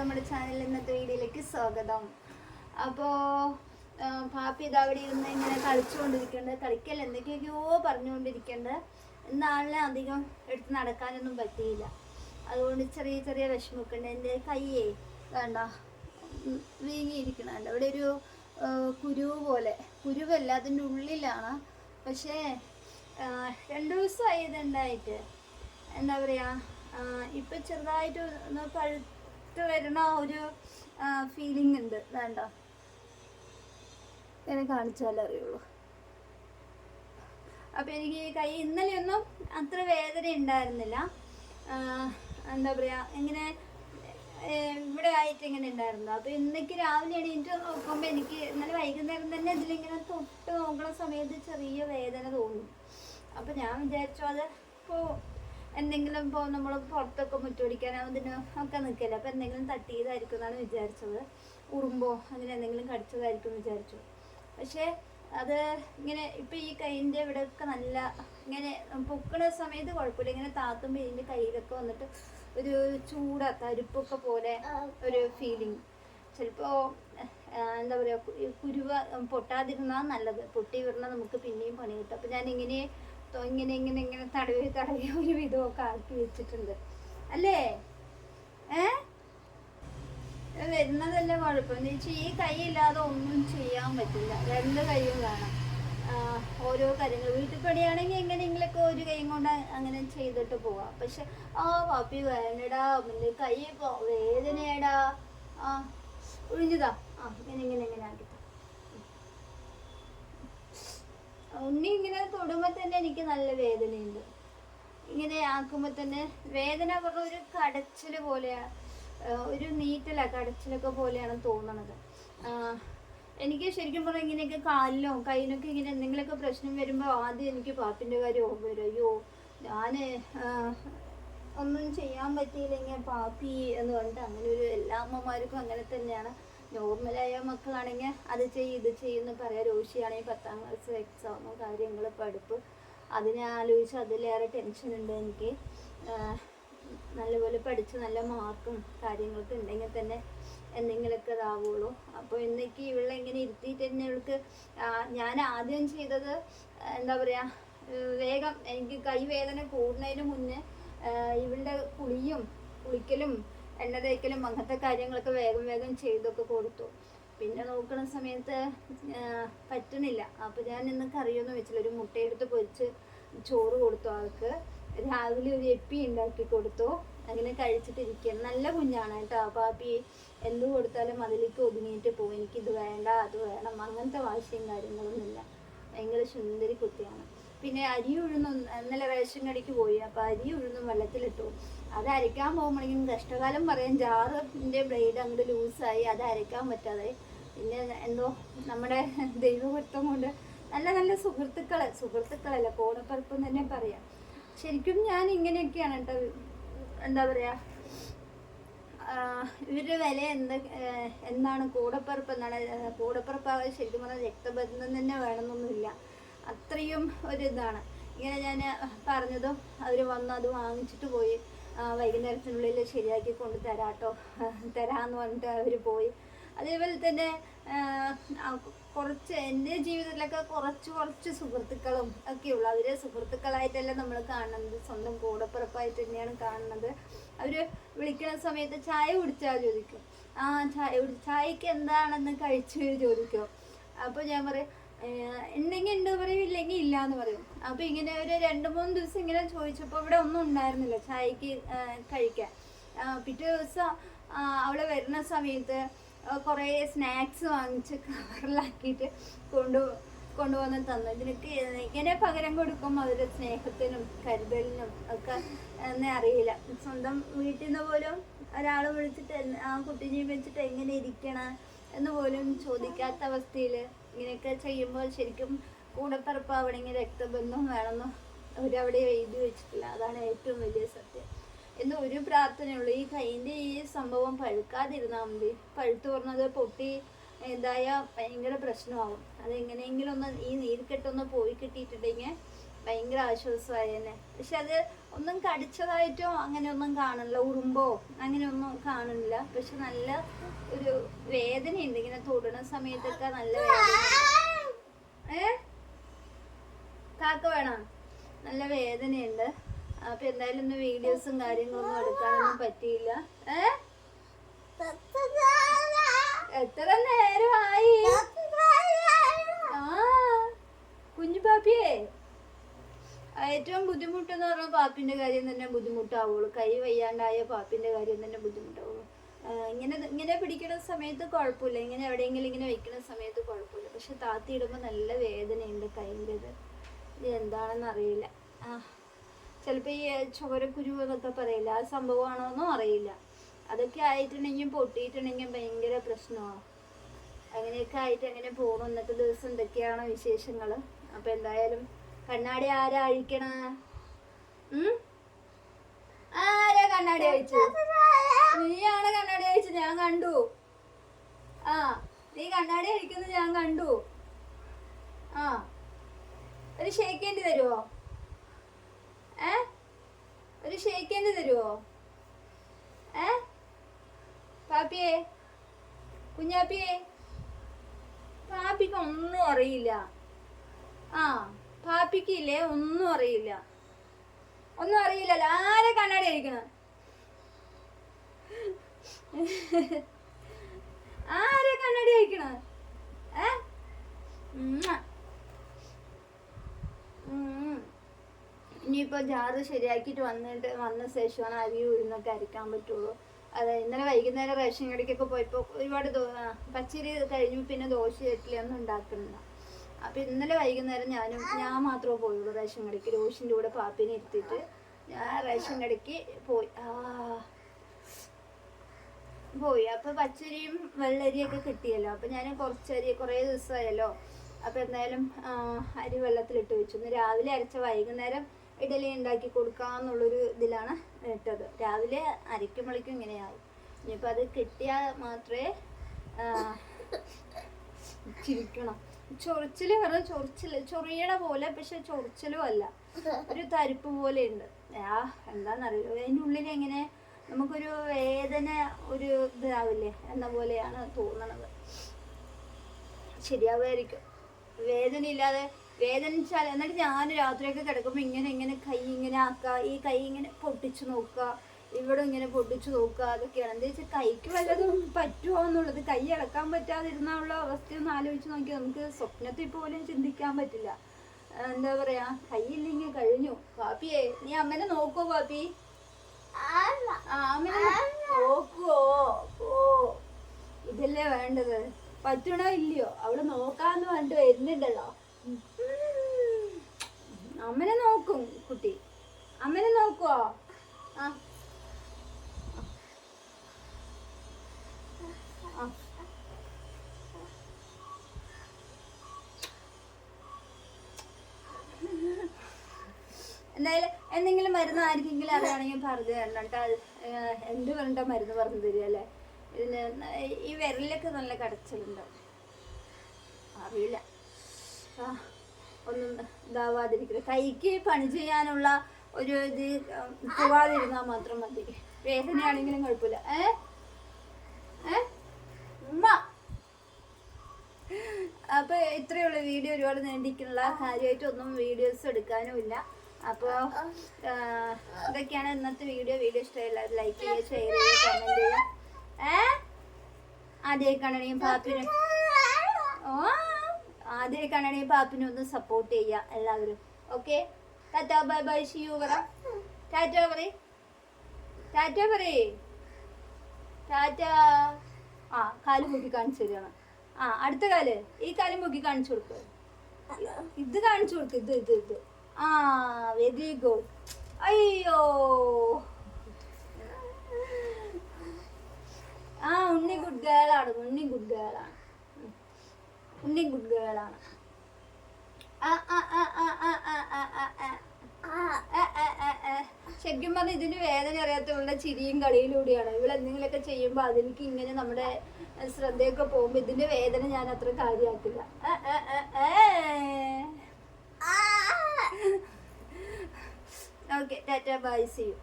നമ്മുടെ ചാനലിൽ ഇന്നത്തെ വീഡിയോയിലേക്ക് സ്വാഗതം. അപ്പോൾ പാപ്പി ഇത് അവിടെ ഇരുന്ന് ഇങ്ങനെ കളിച്ചുകൊണ്ടിരിക്കേണ്ടത് കളിക്കൽ എന്തൊക്കെയൊക്കെയോ പറഞ്ഞുകൊണ്ടിരിക്കേണ്ടത് എന്നാളിനെ അധികം എടുത്ത് നടക്കാനൊന്നും പറ്റിയില്ല. അതുകൊണ്ട് ചെറിയ ചെറിയ വിഷമമൊക്കെ എന്റെ കയ്യേ വേണ്ട. വീങ്ങിയിരിക്കണുണ്ട് അവിടെ ഒരു കുരുവ് പോലെ. കുരുവല്ല അതിന്റെ ഉള്ളിലാണ്. പക്ഷേ രണ്ടു ദിവസമായി ഇതുണ്ടായിട്ട്. എന്താ പറയുക ഇപ്പം ചെറുതായിട്ട് ഒന്ന് പഴുത്ത് വരണ ഒരു ഫീലിംഗ് ഉണ്ട്. വേണ്ട. ഇങ്ങനെ കാണിച്ചാലേ അറിയുള്ളൂ. അപ്പം എനിക്ക് ഈ കൈ ഇന്നലെയൊന്നും അത്ര വേദന ഉണ്ടായിരുന്നില്ല. എന്താ പറയുക ഇങ്ങനെ ഇവിടെ ആയിട്ട് ഇങ്ങനെ ഉണ്ടായിരുന്നു. അപ്പോൾ ഇന്നേക്ക് രാവിലെ എണീറ്റ് നോക്കുമ്പോൾ എനിക്ക് ഇന്നലെ വൈകുന്നേരം തന്നെ ഇതിലിങ്ങനെ തൊട്ട് നോക്കുന്ന സമയത്ത് ചെറിയ വേദന തോന്നി. അപ്പോൾ ഞാൻ വിചാരിച്ചു അത് ഇപ്പോൾ എന്തെങ്കിലും ഇപ്പോൾ നമ്മൾ പുറത്തൊക്കെ മുറ്റോടിക്കാനോ അതിന് ഒക്കെ നിൽക്കില്ല അപ്പോൾ എന്തെങ്കിലും തട്ടിയതായിരിക്കും എന്നാണ് വിചാരിച്ചത്. ഉറുമ്പോ അങ്ങനെ എന്തെങ്കിലും കടിച്ചതായിരിക്കും വിചാരിച്ചു. പക്ഷേ അത് ഇങ്ങനെ ഇപ്പം ഈ കൈയിന്റെ ഇവിടെയൊക്കെ നല്ല ഇങ്ങനെ പൊക്കണ സമയത്ത് കുഴപ്പമില്ല. ഇങ്ങനെ താത്തുമ്പോൾ ഇതിന്റെ കയ്യിലൊക്കെ വന്നിട്ട് ഒരു ചൂട തരിപ്പൊക്കെ പോലെ ഒരു ഫീലിംഗ് ചിലപ്പോൾ എന്താ പറയുക കുരുവ പൊട്ടാതിരുന്നാൽ നല്ലത്. പൊട്ടി വിടണം നമുക്ക് പിന്നെയും പണി കിട്ടും. അപ്പം ഞാൻ ഇങ്ങനെ ഇങ്ങനെ ഇങ്ങനെ ഇങ്ങനെ തടവി തടവി ഒരു വിധമൊക്കെ ആക്കി വെച്ചിട്ടുണ്ട്. അല്ലേ? ഏ? വരുന്നതല്ലേ കുഴപ്പം. എന്ന് വെച്ചാൽ ഈ കൈയില്ലാതെ ഒന്നും ചെയ്യാൻ പറ്റില്ല. രണ്ട് കൈയും വേണം. ഓരോ കാര്യങ്ങൾ. വീട്ടിൽ പണിയാണെങ്കിൽ എങ്ങനെയെങ്കിലൊക്കെ ഒരു കൈയും കൊണ്ട് അങ്ങനെ ചെയ്തിട്ട് പോവാം. പക്ഷെ ആ പാപ്പി വേണ്ടടാ പിന്നെ കൈ വേദനയടാ. ആ ഒഴിഞ്ഞതാ. ആ ഇങ്ങനെ ഇങ്ങനെ ഇങ്ങനെ ആക്കി. ഉണ്ണി ഇങ്ങനെ തൊടുമ്പോൾ തന്നെ എനിക്ക് നല്ല വേദനയുണ്ട്. ഇങ്ങനെ ആക്കുമ്പോൾ തന്നെ വേദന ഒരു കടച്ചിൽ പോലെയാ ഒരു നീറ്റല കടച്ചിലൊക്കെ പോലെയാണ് തോന്നണത്. എനിക്ക് ശരിക്കും പറഞ്ഞാൽ ഇങ്ങനെയൊക്കെ കാലിലോ കയ്യിനൊക്കെ ഇങ്ങനെ എന്തെങ്കിലുമൊക്കെ പ്രശ്നം വരുമ്പോൾ ആദ്യം എനിക്ക് പാപ്പിന്റെ കാര്യം ഓർമ്മ വരും. അയ്യോ ഞാൻ ഒന്നും ചെയ്യാൻ പറ്റിയില്ലെങ്കിൽ പാപ്പി എന്ന് പറഞ്ഞിട്ട് അങ്ങനെ ഒരു എല്ലാ അമ്മമാർക്കും അങ്ങനെ തന്നെയാണ്. നോർമലായ മക്കളാണെങ്കിൽ അത് ചെയ്യും ഇത് ചെയ്യുമെന്ന് പറയാം. രോഷിയാണെങ്കിൽ പത്താം ക്ലാസ് എക്സാമും കാര്യങ്ങൾ പഠിപ്പ്. അതിനെ ആലോചിച്ച് അതിലേറെ ടെൻഷൻ ഉണ്ട് എനിക്ക്. നല്ലപോലെ പഠിച്ച് നല്ല മാർക്കും കാര്യങ്ങളൊക്കെ ഉണ്ടെങ്കിൽ തന്നെ എന്തെങ്കിലുമൊക്കെ ഇതാവുള്ളൂ. അപ്പോൾ ഇന്നേക്ക് ഇവളെ ഇങ്ങനെ ഇരുത്തിയിട്ട് തന്നെ ഇവൾക്ക് ഞാൻ ആദ്യം ചെയ്തത് എന്താ പറയുക വേഗം എനിക്ക് കൈവേദന കൂടുന്നതിന് മുന്നേ ഇവളുടെ കുളിയും കുളിക്കലും എണ്ണ തേക്കലും അങ്ങനത്തെ കാര്യങ്ങളൊക്കെ വേഗം വേഗം ചെയ്തൊക്കെ കൊടുത്തു. പിന്നെ നോക്കുന്ന സമയത്ത് പറ്റുന്നില്ല അപ്പോൾ ഞാൻ ഇന്ന് കറിയൊന്നും വെച്ചില്ല. ഒരു മുട്ടയെടുത്ത് പൊരിച്ച് ചോറ് കൊടുത്തു ആൾക്ക്. രാവിലെ ഒരു എപ്പി ഉണ്ടാക്കി കൊടുത്തു. അങ്ങനെ കഴിച്ചിട്ടിരിക്കുക നല്ല കുഞ്ഞാണ് കേട്ടോ. പാപ്പി എന്ത് കൊടുത്താലും അതിലേക്ക് ഒതുങ്ങിയിട്ട് പോകും. എനിക്കിത് വേണ്ട അത് വേണം. അങ്ങനത്തെ വാശിയും കാര്യങ്ങളൊന്നുമില്ല. ഭയങ്കര സുന്ദരി കുട്ടിയാണ്. പിന്നെ അരി ഉഴുന്നും ഇന്നലെ റേഷൻ കടിക്ക് പോയി അപ്പോൾ അരി ഉഴുന്നും വെള്ളത്തിലിട്ടു. അത് അരയ്ക്കാൻ പോകുമ്പോഴേക്കും കഷ്ടകാലം പറയാൻ ജാറിന്റെ ബ്ലേഡ് അങ്ങോട്ട് ലൂസായി അത് അരയ്ക്കാൻ പറ്റാതെ. പിന്നെ എന്തോ നമ്മുടെ ദൈവവൃത്തം കൊണ്ട് നല്ല നല്ല സുഹൃത്തുക്കളെ സുഹൃത്തുക്കളല്ല കോടപ്പറപ്പ് തന്നെ പറയാം. ശരിക്കും ഞാൻ ഇങ്ങനെയൊക്കെയാണ് കേട്ടോ എന്താ പറയുക ഇവരുടെ വില എന്ത് എന്താണ് കൂടപ്പറപ്പ് എന്നാണ് കൂടപ്പറപ്പ് കൂടപ്പിറപ്പാകാൻ ശരിക്കും പറഞ്ഞാൽ രക്തബന്ധം തന്നെ വേണമെന്നൊന്നുമില്ല. അത്രയും ഒരു ഇതാണ്. ഇങ്ങനെ ഞാൻ പറഞ്ഞതും അവർ വന്ന് അത് വാങ്ങിച്ചിട്ട് പോയി. വൈകുന്നേരത്തിനുള്ളിൽ ശരിയാക്കി കൊണ്ട് തരാട്ടോ. തരാമെന്ന് പറഞ്ഞിട്ട് അവർ പോയി. അതേപോലെ തന്നെ കുറച്ച് എന്റെ ജീവിതത്തിലൊക്കെ കുറച്ച് കുറച്ച് സുഹൃത്തുക്കളും ഒക്കെയുള്ളു. അവരെ സുഹൃത്തുക്കളായിട്ടല്ല നമ്മൾ കാണുന്നത്. സ്വന്തം കൂടപ്പിറപ്പായിട്ട് തന്നെയാണ് കാണുന്നത്. അവർ വിളിക്കുന്ന സമയത്ത് ചായ കുടിച്ചാൽ ചോദിക്കും. ആ ചായ ചായക്ക് എന്താണെന്ന് കഴിച്ചു ചോദിക്കും. അപ്പോൾ ഞാൻ പറയും "ഏഹ്, ഉണ്ടെങ്കിൽ ഉണ്ട് പറയും ഇല്ലെങ്കിൽ ഇല്ല എന്ന് പറയും. അപ്പൊ ഇങ്ങനെ ഒരു രണ്ട് മൂന്ന് ദിവസം ഇങ്ങനെ ചോദിച്ചപ്പോൾ ഇവിടെ ഒന്നും ഉണ്ടായിരുന്നില്ല ചായക്ക് കഴിക്കാൻ. പിറ്റേ ദിവസം അവൾ വരുന്ന സമയത്ത് കുറെ കുറേ സ്നാക്സ് വാങ്ങിച്ച് കവറിലാക്കിയിട്ട് കൊണ്ടു കൊണ്ടുവന്ന് തന്നു. ഇതിനൊക്കെ ഇങ്ങനെ പകരം കൊടുക്കും അവരുടെ സ്നേഹത്തിനും കരുതലിനും ഒക്കെ എന്നെ അറിയില്ല. സ്വന്തം വീട്ടിൽ നിന്ന് പോലും ഒരാൾ വിളിച്ചിട്ട് ആ കുട്ടിനെ വെച്ചിട്ട് എങ്ങനെ ഇരിക്കണം എന്ന് പോലും ചോദിക്കാത്ത അവസ്ഥയിൽ ഇങ്ങനെയൊക്കെ ചെയ്യുമ്പോൾ ശരിക്കും കൂടപ്പിറപ്പാവണമെങ്കിൽ രക്തബന്ധം വേണമെന്ന് അവരവിടെ എഴുതി വെച്ചിട്ടില്ല. അതാണ് ഏറ്റവും വലിയ സത്യം. എന്ന് ഒരു പ്രാർത്ഥനയുള്ളൂ. ഈ കൈന്റെ ഈ സംഭവം പഴുക്കാതിരുന്നാൽ മതി. പഴുത്തു പറഞ്ഞത് പൊട്ടി ഇതായ ഭയങ്കര പ്രശ്നമാവും. അതെങ്ങനെയെങ്കിലും ഒന്ന് ഈ നീർക്കെട്ടൊന്ന് പോയി കിട്ടിയിട്ടുണ്ടെങ്കിൽ ഭയങ്കര ആശ്വാസമായി തന്നെ. പക്ഷെ അത് ഒന്നും കടിച്ചതായിട്ടോ അങ്ങനെയൊന്നും കാണില്ല ഉറുമ്പോ അങ്ങനെയൊന്നും കാണുന്നില്ല പക്ഷെ നല്ല ഒരു വേദനയുണ്ട്. ഇങ്ങനെ തൊടുന്ന സമയത്തൊക്കെ നല്ല വേദന. ഏ? കാക്ക വേണ? നല്ല വേദനയുണ്ട്. അപ്പൊ എന്തായാലും ഇന്ന് വീഡിയോസും കാര്യങ്ങളൊന്നും എടുക്കാനൊന്നും പറ്റിയില്ല. ഏ? എത്ര നേരമായി ആ കുഞ്ഞു പാപ്പിയേ ഏറ്റവും ബുദ്ധിമുട്ടെന്ന് പറഞ്ഞാൽ പാപ്പിന്റെ കാര്യം തന്നെ ബുദ്ധിമുട്ടാവുള്ളൂ. കൈ വയ്യാണ്ടായ പാപ്പിന്റെ കാര്യം തന്നെ ബുദ്ധിമുട്ടാവുള്ളൂ. ഇങ്ങനെ ഇങ്ങനെ പിടിക്കുന്ന സമയത്ത് കുഴപ്പമില്ല. ഇങ്ങനെ എവിടെയെങ്കിലും ഇങ്ങനെ വെക്കുന്ന സമയത്ത് കുഴപ്പമില്ല. പക്ഷെ താത്തി ഇടുമ്പോൾ നല്ല വേദനയുണ്ട് കൈന്റെത്. ഇത് എന്താണെന്ന് അറിയില്ല. ആ ചിലപ്പോൾ ഈ ചോരക്കുരു എന്നൊക്കെ പറയില്ല? ആ സംഭവമാണോന്നും അറിയില്ല. അതൊക്കെ ആയിട്ടുണ്ടെങ്കിൽ പൊട്ടിയിട്ടുണ്ടെങ്കിൽ ഭയങ്കര പ്രശ്നമാണ് അങ്ങനെയൊക്കെ ആയിട്ട് അങ്ങനെ പോകണം ഇന്നത്തെ ദിവസം എന്തൊക്കെയാണ് വിശേഷങ്ങൾ അപ്പോൾ എന്തായാലും കണ്ണാടി ആരാ അഴിക്കണ? ആരാ കണ്ണാടി അഴിച്ചു? നീയാണ് കണ്ണാടി അഴിച്ചു ഞാൻ കണ്ടു. ആ നീ കണ്ണാടി അഴിക്കുന്നത് ഞാൻ കണ്ടു. ആ ഒരു ഷേക്കേണ്ടി തരുമോ ഏ? ഒരു ഷേക്കേണ്ടി തരുമോ ഏ? പാപ്പിയേ കുഞ്ഞാപ്പിയേ. പാപ്പിക്ക് ഒന്നും അറിയില്ല. ആ പാപ്പിക്കില്ലേ? ഒന്നും അറിയില്ല. ഒന്നും അറിയില്ലല്ലോ ആരെ കണ്ണാടി അടിക്കണ ആരെ കണ്ണാടി അടിക്കണ ഏ. ഇനിയിപ്പോ ജാറ് ശരിയാക്കിയിട്ട് വന്നിട്ട് വന്ന ശേഷമാണ് അരി ഉഴുന്നൊക്കെ അരിക്കാൻ പറ്റുള്ളൂ. അതെ ഇന്നലെ വൈകുന്നേരം റേഷൻ കടയ്ക്കൊക്കെ പോയപ്പോൾ ഒരുപാട് പച്ചരി കഴിഞ്ഞു പിന്നെ ദോശ ഇഡ്ഡലി ഒന്നും ഉണ്ടാക്കുന്നില്ല. അപ്പൊ ഇന്നലെ വൈകുന്നേരം ഞാനും ഞാൻ മാത്രമേ പോയുള്ളൂ റേഷൻ കടയ്ക്ക്. രോഷിന്റെ കൂടെ പാപ്പിനെ ഇരുത്തിയിട്ട് ഞാൻ റേഷൻ കടയ്ക്ക് പോയി. ആ പോയി. അപ്പൊ പച്ചരിയും വെള്ളരിയൊക്കെ കിട്ടിയല്ലോ. അപ്പൊ ഞാൻ കുറച്ചരി കുറേ ദിവസമായല്ലോ. അപ്പൊ എന്തായാലും അരി വെള്ളത്തിലിട്ട് വെച്ചു. ഇന്ന് രാവിലെ അരച്ച വൈകുന്നേരം ഇഡലി ഉണ്ടാക്കി കൊടുക്കാന്നുള്ളൊരു ഇതിലാണ് ഇട്ടത്. രാവിലെ അരയ്ക്കുമ്പോഴേക്കും ഇങ്ങനെയായി. ഇനിയിപ്പോൾ അത് കിട്ടിയാൽ മാത്രമേ ചിരിക്കണം ചൊറിച്ചിൽ പറഞ്ഞ ചൊറിച്ചിൽ. ചൊറിയണ പോലെ പക്ഷെ ചൊറിച്ചിലും അല്ല. ഒരു തരിപ്പ് പോലെ ഉണ്ട്. ആ എന്താന്നറിയോ? അതിന്റെ ഉള്ളിൽ എങ്ങനെ നമുക്കൊരു വേദന ഒരു ഇതാവില്ലേ? എന്ന പോലെയാണ് തോന്നണത്. ശരിയാവുമായിരിക്കും. വേദന ഇല്ലാതെ വേദനിച്ചാൽ എന്നിട്ട് ഞാൻ രാത്രിയൊക്കെ കിടക്കുമ്പോൾ ഇങ്ങനെ ഇങ്ങനെ കൈ ഇങ്ങനെ ആക്കുക ഈ കൈ ഇങ്ങനെ പൊട്ടിച്ചു നോക്കുക ഇവിടെ ഇങ്ങനെ പൊട്ടിച്ചു നോക്കുക അതൊക്കെയാണ്. എന്താ വെച്ചാൽ കൈക്ക് വല്ലതും പറ്റുമോ എന്നുള്ളത് കൈ ഇളക്കാൻ പറ്റാതിരുന്നുള്ള അവസ്ഥയൊന്ന് ആലോചിച്ച് നോക്കി നമുക്ക് സ്വപ്നത്തിൽ പോലും ചിന്തിക്കാൻ പറ്റില്ല. എന്താ പറയാ കൈയില്ലെങ്കിൽ കഴിഞ്ഞു. പാപ്പിയെ നീ അമ്മനെ നോക്കോ പാപ്പി? അമ്മനെ നോക്കുവോ? ഓ ഇതല്ലേ വേണ്ടത്? പറ്റണോ ഇല്ലയോ? അവിടെ നോക്കാന്ന് പറഞ്ഞിട്ട് വരുന്നുണ്ടല്ലോ. അമ്മനെ നോക്കും കുട്ടി. അമ്മനെ നോക്കുവോ? ആ. എന്തായാലും എന്തെങ്കിലും മരുന്ന് ആർക്കെങ്കിലും അറിയാണെങ്കിൽ പറഞ്ഞു തരണം കേട്ടോ. എന്ത് വേണ്ട മരുന്ന് പറഞ്ഞു തരിക അല്ലേ? ഇതിന് ഈ വിരലിലൊക്കെ നല്ല കടച്ചിലുണ്ട്. അറിയില്ല. ആ ഒന്നും ഇതാവാതിരിക്കില്ല കൈക്ക് പണി ചെയ്യാനുള്ള ഒരു ഇത് പോവാതിരുന്നാൽ മാത്രം മതി. വേദനയാണെങ്കിലും കുഴപ്പമില്ല. ഏ ഏ ഉമ്മ. അപ്പൊ ഇത്രയുള്ള വീഡിയോ ഒരുപാട് നീണ്ടിക്കുള്ള കാര്യമായിട്ടൊന്നും വീഡിയോസ് എടുക്കാനും ഇല്ല. അപ്പോൾ ഇതൊക്കെയാണ് ഇന്നത്തെ വീഡിയോ. വീഡിയോ ഇഷ്ടമില്ല ലൈക്ക് ചെയ്യുക ഷെയർ ചെയ്യുക കമന്റ് ചെയ്യുക. ഏ? ആദ്യമായി കാണണമെങ്കിൽ പാപ്പിന് ഓ ആദ്യമായി കാണണമെങ്കിൽ പാപ്പിനെ ഒന്ന് സപ്പോർട്ട് ചെയ്യുക എല്ലാവരും. Okay tata bye bye see you പറ ടാറ്റ പറ ടാറ്റ പറ ടാറ്റ ആ കാല് മുക്കി കാണിച്ചു തരികയാണ് ആ അടുത്ത കാല് ഈ കാല് മുക്കി കാണിച്ചു കൊടുക്കുക ഇത് കാണിച്ചു കൊടുക്കുക ഇത് ഇത് ഇത് ആ വെരി ഗുഡ് അയ്യോ ആ ഉണ്ണി ഗുഡ് ഗേൾ ആണ് ഉണ്ണി ഗുഡ് ഗേൾ ആണ് ഉണ്ണി ഗുഡ് ഗേൾ ആണ് ആ ആ ആ ആ ആ ആ ആ ശരിക്കും പറഞ്ഞാൽ ഇതിന് വേദന അറിയാത്ത ഇവളുടെ ചിരിയും കളിയിലൂടെയാണ്. ഇവൾ എന്തെങ്കിലുമൊക്കെ ചെയ്യുമ്പോൾ അതിലേക്ക് ഇങ്ങനെ നമ്മുടെ ശ്രദ്ധയൊക്കെ പോകുമ്പോൾ ഇതിന്റെ വേദന ഞാൻ അത്ര കാര്യമാക്കില്ല. Okay tata bye see you